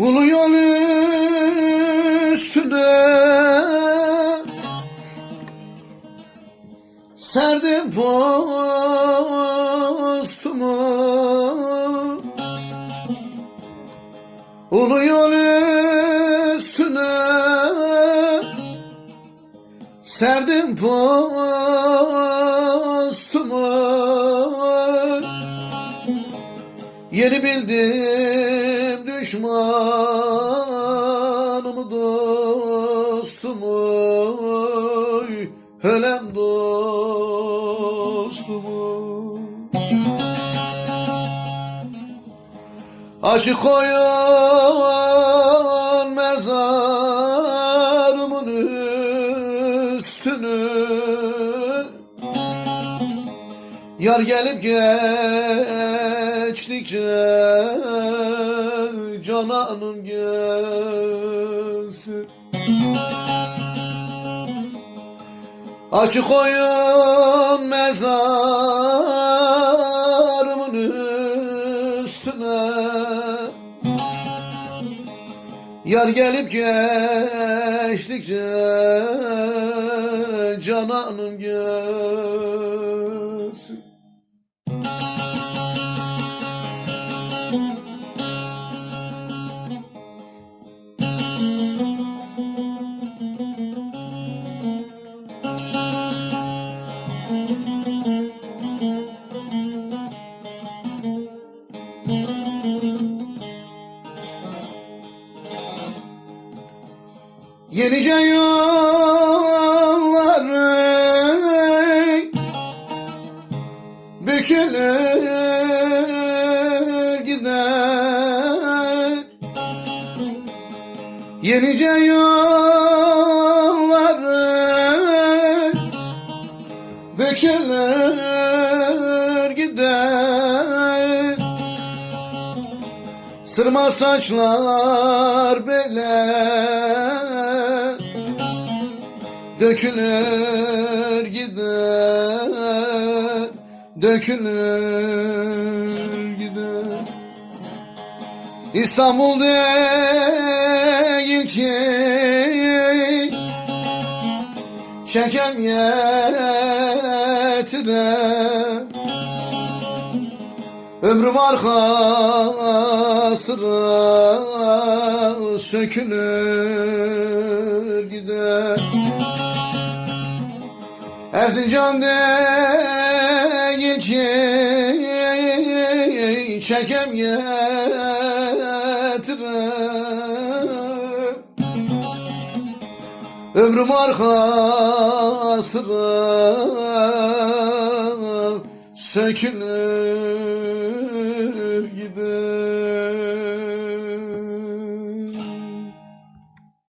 Ulu yol üstüne Serdim postumu. Ulu yol üstüne. Serdim postumu. Yeni bildim düşmanımı dostumu Helem dostumu Aşık koyun mezarımın üstünü. Yar gelip geçtikçe cananım gelsin Açık koyun mezarımın üstüne. Yar gelip geçtikçe cananım gelsin Yenice yolları Bükülür gider. Yenice yolları Bükülür Sırma saçlar bele Dökülür gider Dökülür gider. İstanbul değil ki Çekem yetire. Ömrüm arkasına sökülür gider. Erzincan değil ki çekem yetirir Ömrüm arkasına sökülür